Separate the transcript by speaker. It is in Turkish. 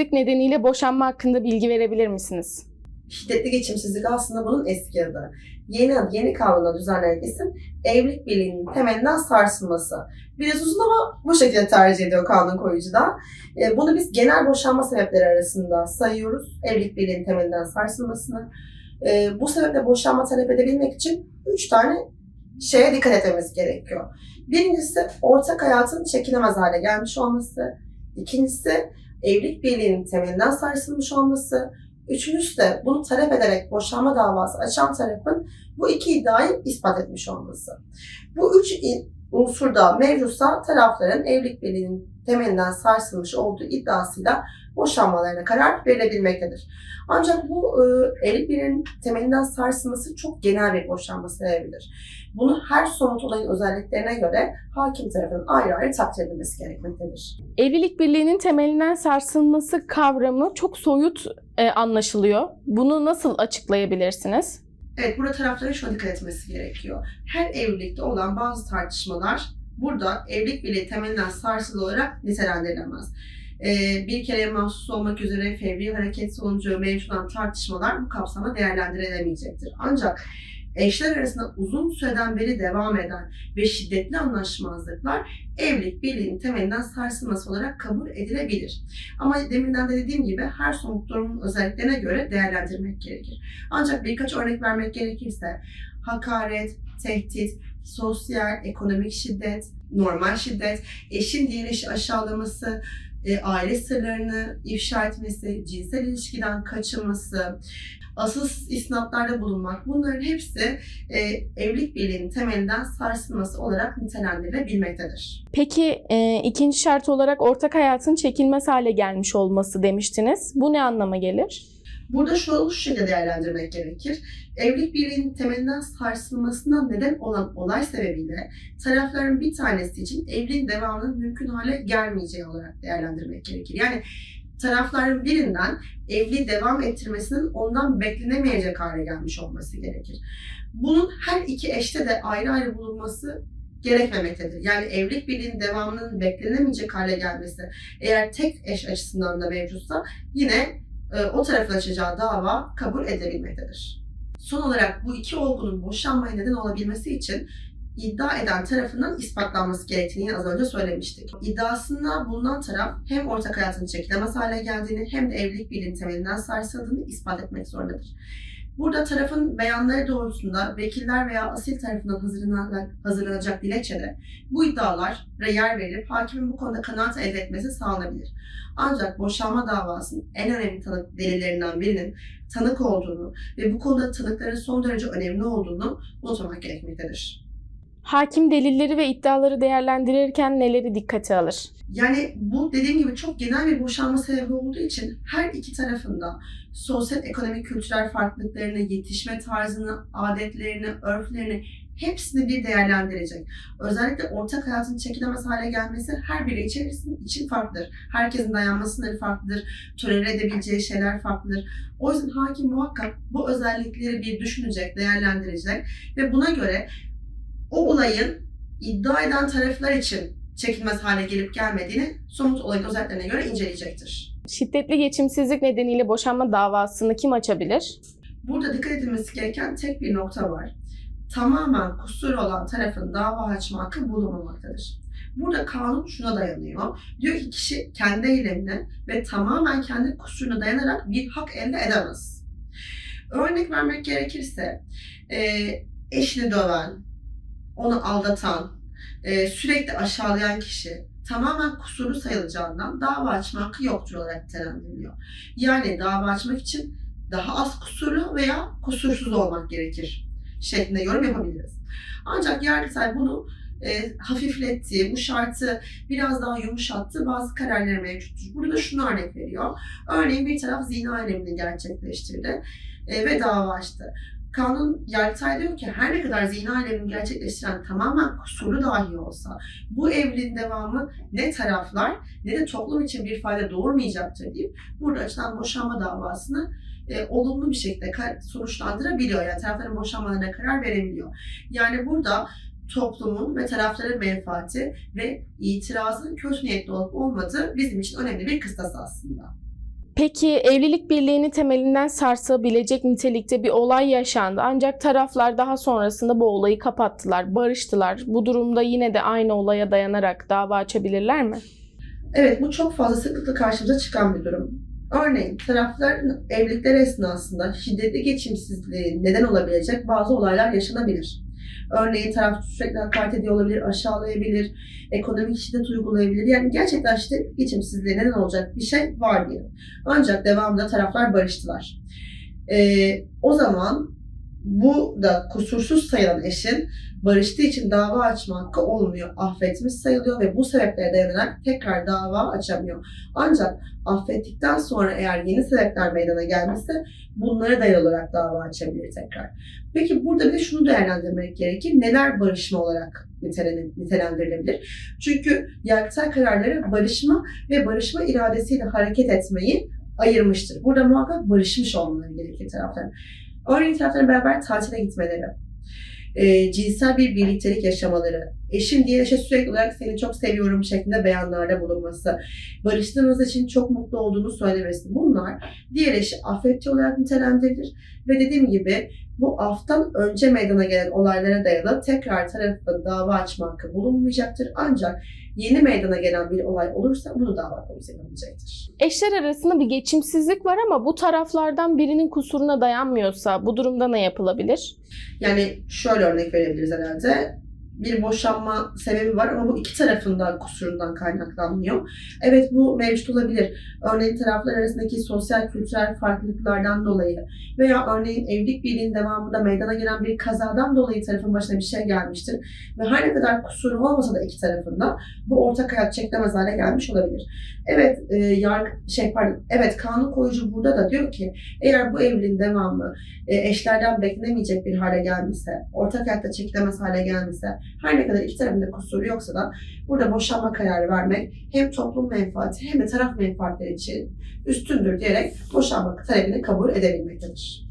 Speaker 1: geçimsizlik nedeniyle boşanma hakkında bilgi verebilir misiniz?
Speaker 2: Şiddetli geçimsizlik aslında bunun eski adı. Yeni adı, yeni kanunda düzenlenen isim evlilik birliğinin temelinden sarsılması. Biraz uzun ama bu şekilde tercih ediyor kanun koyucu da. E, Bunu biz genel boşanma sebepleri arasında sayıyoruz. Evlilik birliğinin temelinden sarsılmasını. E, Bu sebeple boşanma talep edebilmek için üç tane şeye dikkat etmemiz gerekiyor. Birincisi ortak hayatın çekilemez hale gelmiş olması. İkincisi evlilik birliğinin temelinden sarsılmış olması. Üçüncüsü de bunu talep ederek boşanma davası açan tarafın bu iki iddiayı ispat etmiş olması. Bu üç unsur da mevcutsa tarafların evlilik birliğinin temelinden sarsılmış olduğu iddiasıyla boşanmalarına karar verilebilmektedir. Ancak bu e, evlilik birliğinin temelinden sarsılması çok genel bir boşanma sebebidir. Bunu her somut olayın özelliklerine göre hakim tarafının ayrı ayrı takdir edilmesi gerekmektedir.
Speaker 1: Evlilik birliğinin temelinden sarsılması kavramı çok soyut e, anlaşılıyor. Bunu nasıl açıklayabilirsiniz?
Speaker 2: Evet, burada tarafların şuna dikkat etmesi gerekiyor. Her evlilikte olan bazı tartışmalar burada evlilik birliği temelinden sarsılı olarak nitelendirilemez. Ee, bir kereye mahsus olmak üzere fevri hareket sonucu mevcut olan tartışmalar bu kapsamda değerlendirilemeyecektir. Ancak eşler arasında uzun süreden beri devam eden ve şiddetli anlaşmazlıklar evlilik birliğinin temelinden sarsılması olarak kabul edilebilir. Ama deminden de dediğim gibi her somut durumun özelliklerine göre değerlendirmek gerekir. Ancak birkaç örnek vermek gerekirse hakaret, tehdit, sosyal, ekonomik şiddet, normal şiddet, eşin diğer eşi aşağılaması, e, aile sırlarını ifşa etmesi, cinsel ilişkiden kaçınması, asıl isnatlarda bulunmak bunların hepsi e, evlilik birliğinin temelinden sarsılması olarak nitelendirilebilmektedir.
Speaker 1: Peki e, ikinci şart olarak ortak hayatın çekilmez hale gelmiş olması demiştiniz. Bu ne anlama gelir?
Speaker 2: Burada şu, şekilde değerlendirmek gerekir. Evlilik birliğinin temelinden sarsılmasına neden olan olay sebebiyle tarafların bir tanesi için evliliğin devamının mümkün hale gelmeyeceği olarak değerlendirmek gerekir. Yani tarafların birinden evliliği devam ettirmesinin ondan beklenemeyecek hale gelmiş olması gerekir. Bunun her iki eşte de ayrı ayrı bulunması gerekmemektedir. Yani evlilik birliğinin devamının beklenemeyecek hale gelmesi eğer tek eş açısından da mevcutsa yine o tarafın açacağı dava kabul edilebilmektedir. Son olarak bu iki olgunun boşanmaya neden olabilmesi için iddia eden tarafından ispatlanması gerektiğini az önce söylemiştik. İddiasında bulunan taraf hem ortak hayatın çekilemez hale geldiğini hem de evlilik birliğinin temelinden sarsıldığını ispat etmek zorundadır. Burada tarafın beyanları doğrultusunda vekiller veya asil tarafından hazırlanacak, hazırlanacak dilekçede bu iddialara yer verilip hakimin bu konuda kanaat elde etmesi sağlanabilir. Ancak boşanma davasının en önemli tanık delillerinden birinin tanık olduğunu ve bu konuda tanıkların son derece önemli olduğunu unutmamak gerekmektedir.
Speaker 1: Hakim delilleri ve iddiaları değerlendirirken neleri dikkate alır?
Speaker 2: Yani bu dediğim gibi çok genel bir boşanma sebebi olduğu için her iki tarafında sosyal, ekonomik, kültürel farklılıklarını, yetişme tarzını, adetlerini, örflerini hepsini bir değerlendirecek. Özellikle ortak hayatın çekilemez hale gelmesi her biri içerisinde için farklıdır. Herkesin dayanma sınırı farklıdır, tolere edebileceği şeyler farklıdır. O yüzden hakim muhakkak bu özellikleri bir düşünecek, değerlendirecek ve buna göre o olayın iddia eden taraflar için çekilmez hale gelip gelmediğini somut olayın özelliklerine göre inceleyecektir.
Speaker 1: Şiddetli geçimsizlik nedeniyle boşanma davasını kim açabilir?
Speaker 2: Burada dikkat edilmesi gereken tek bir nokta var. Tamamen kusur olan tarafın dava açma hakkı bulunmamaktadır. Burada kanun şuna dayanıyor. Diyor ki kişi kendi eylemine ve tamamen kendi kusuruna dayanarak bir hak elde edemez. Örnek vermek gerekirse eşini döven, onu aldatan, e, sürekli aşağılayan kişi tamamen kusurlu sayılacağından dava açma yoktur olarak nitelendiriliyor. Yani dava açmak için daha az kusurlu veya kusursuz olmak gerekir şeklinde yorum yapabiliriz. Ancak Yargıtay bunu e, hafifletti, bu şartı biraz daha yumuşattı, bazı kararları mevcuttur. Burada şunu örnek veriyor. Örneğin bir taraf zina eylemini gerçekleştirdi e, ve dava açtı. Kanun Yargıtay diyor ki her ne kadar zina eylemini gerçekleştiren tamamen kusurlu dahi olsa bu evliliğin devamı ne taraflar ne de toplum için bir fayda doğurmayacaktır deyip burada açılan boşanma davasını e, olumlu bir şekilde sonuçlandırabiliyor. Yani tarafların boşanmalarına karar verebiliyor. Yani burada toplumun ve tarafların menfaati ve itirazın kötü niyetli olup olmadığı bizim için önemli bir kıstas aslında.
Speaker 1: Peki evlilik birliğini temelinden sarsabilecek nitelikte bir olay yaşandı. Ancak taraflar daha sonrasında bu olayı kapattılar, barıştılar. Bu durumda yine de aynı olaya dayanarak dava açabilirler mi?
Speaker 2: Evet bu çok fazla sıklıkla karşımıza çıkan bir durum. Örneğin tarafların evlilikleri esnasında şiddetli geçimsizliği neden olabilecek bazı olaylar yaşanabilir. Örneğin taraf sürekli hakaret ediyor olabilir, aşağılayabilir, ekonomik şiddet uygulayabilir. Yani gerçekten şiddet geçimsizliğe neden olacak bir şey var diye. Ancak devamında taraflar barıştılar. Ee, o zaman bu da kusursuz sayılan eşin barıştığı için dava açma hakkı olmuyor. Affetmiş sayılıyor ve bu sebeplere dayanarak tekrar dava açamıyor. Ancak affettikten sonra eğer yeni sebepler meydana gelmişse bunlara dayalı olarak dava açabilir tekrar. Peki burada bir de şunu değerlendirmek gerekir. Neler barışma olarak nitelen- nitelendirilebilir? Çünkü yargıtay kararları barışma ve barışma iradesiyle hareket etmeyi ayırmıştır. Burada muhakkak barışmış olmaları gerekir tarafların. Örneğin tarafların beraber tatile gitmeleri, e, cinsel bir birliktelik yaşamaları, eşin diğer eşe sürekli olarak seni çok seviyorum şeklinde beyanlarda bulunması, barıştığınız için çok mutlu olduğunu söylemesi bunlar diğer eşi affetçi olarak nitelendirilir ve dediğim gibi bu aftan önce meydana gelen olaylara dayalı tekrar tarafın dava açma hakkı bulunmayacaktır. Ancak yeni meydana gelen bir olay olursa bunu dava konusu yapılacaktır.
Speaker 1: Eşler arasında bir geçimsizlik var ama bu taraflardan birinin kusuruna dayanmıyorsa bu durumda ne yapılabilir?
Speaker 2: Yani şöyle örnek verebiliriz herhalde. Bir boşanma sebebi var ama bu iki tarafın da kusurundan kaynaklanmıyor. Evet bu mevcut olabilir. Örneğin taraflar arasındaki sosyal kültürel farklılıklardan dolayı veya örneğin evlilik birliğinin devamında meydana gelen bir kazadan dolayı tarafın başına bir şey gelmiştir. Ve her ne kadar kusuru olmasa da iki tarafında bu ortak hayat çeklemez hale gelmiş olabilir. Evet, e, yargı, şey pardon, evet kanun koyucu burada da diyor ki eğer bu evliliğin devamı e, eşlerden beklenemeyecek bir hale gelmişse, ortak hayatta çekilemez hale gelmişse, her ne kadar iki tarafın da kusuru yoksa da burada boşanma kararı vermek hem toplum menfaati hem de taraf menfaatleri için üstündür diyerek boşanma talebini kabul edebilmektedir.